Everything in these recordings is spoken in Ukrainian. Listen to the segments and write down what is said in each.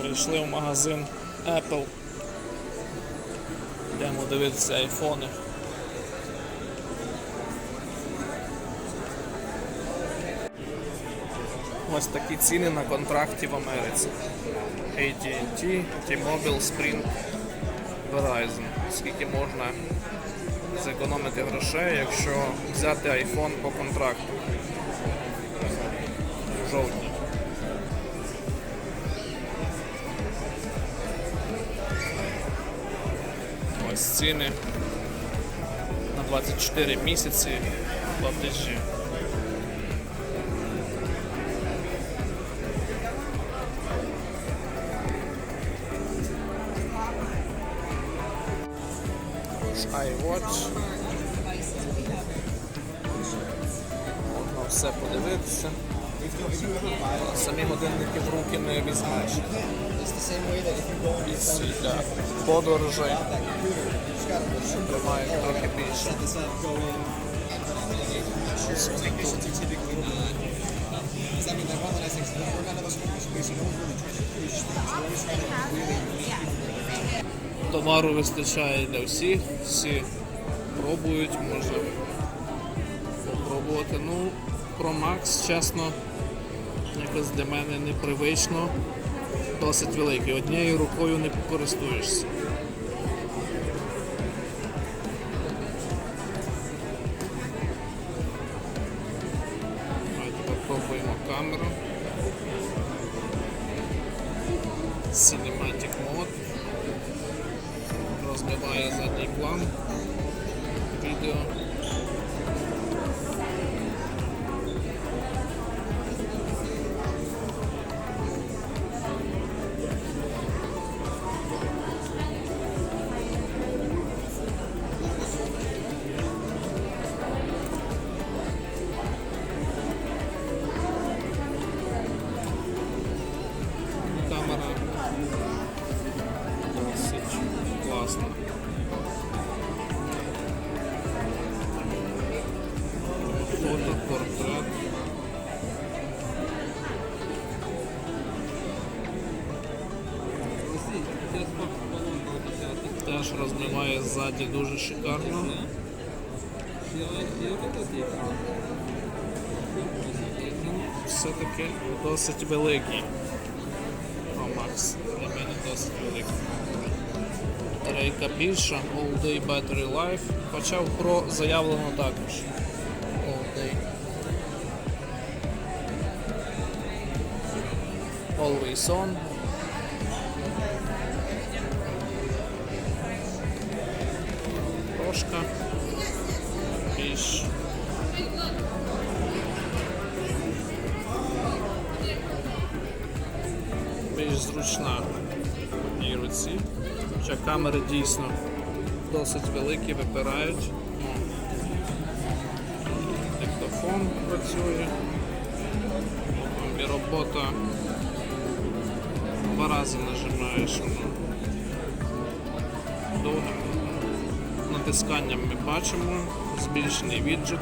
Прийшли в магазин Apple. Йдемо дивитися айфони. Ось такі ціни на контракті в Америці. AT&T, T-Mobile, Sprint, Verizon. Скільки можна зекономити грошей, якщо взяти iPhone по контракту в жовтні. Ціни на 24 місяці платежі. iWatch. Можна все подивитися. Самі годинники в руки не візьмеш. Місці для подорожей. Тримають трохи більше. Товару вистачає для всіх, всі пробують, можна попробувати. Ну, Pro Max, чесно, якось для мене непривично, досить великий. Однією рукою не користуєшся. Давайте попробуємо камеру. Cinematic Mode. Розбиває задній план відео. Класна. Фото, портрет. Теж розмиває ззаді дуже шикарно. Все-таки досить великий. Max. Для мене досить великий. Батарейка більша, All Day Battery Life. Хоча в Pro заявлено також. All Day. Always on. Трошка. Більш. Зручна в одній руці. Хоча камери дійсно досить великі, випирають. Диктофон працює. І робота. Два рази нажимаєш воно. Довго. Натисканням ми бачимо збільшений віджит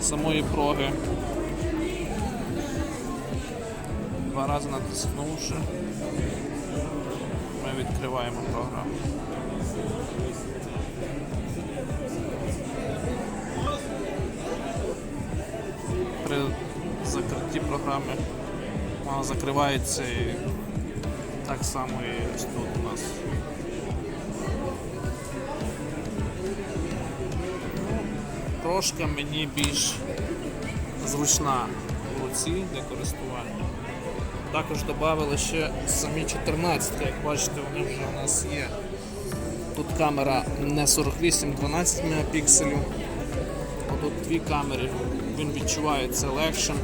самої проги. Два рази натиснувши, відкриваємо програму. При закритті програми вона закривається і так само і ось тут у нас. Трошка мені більш зручна в руці для користування. Також додали ще самі 14, як бачите, вони вже у нас є. Тут камера не 48-12 мегапікселів, а тут дві камери. Він відчувається легшим,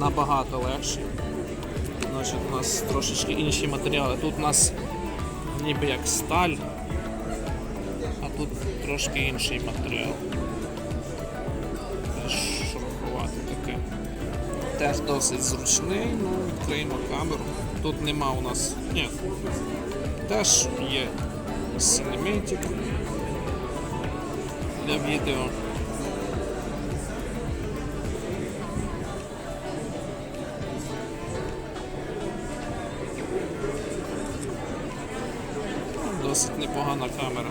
набагато легший. Значить, у нас трошечки інші матеріали. Тут у нас ніби як сталь, а тут трошки інший матеріал. Теж досить зручний, ну, відкриємо камеру. Тут нема у нас. Ні. Теж є Cinematic для відео. досить непогана камера.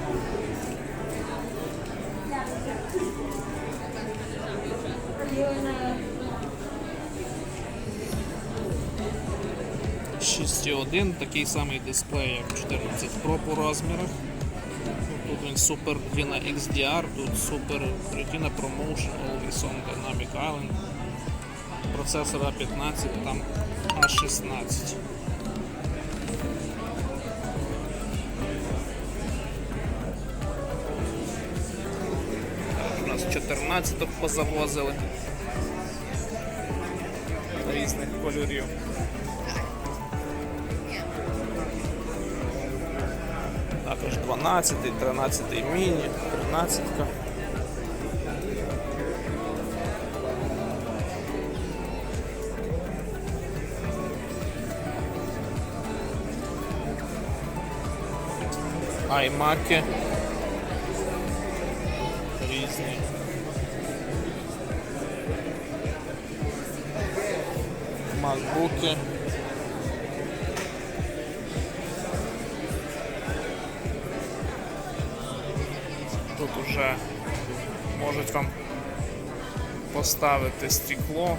Один такий самий дисплей, як 14 Pro по розмірах. Тут він Super Retina XDR, тут Super Retina Promotion Always on Dynamic Island. Процесор A15, там A16. У нас 14 позавозили різних кольорів. Також 12, 13 міні, 13. Аймаки різні. Макбуки. Уже можуть вам поставити стекло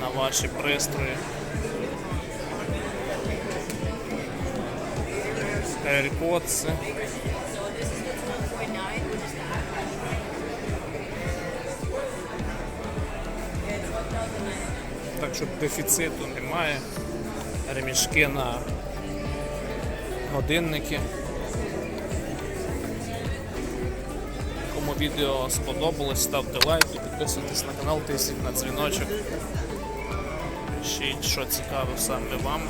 на ваші пристрої. AirPods. Так що дефіциту немає. Ремішки на годинники. Кому відео сподобалось, ставте лайк і підписуйтесь на канал, тисніть на дзвіночок. Пишіть, що цікаво саме вам.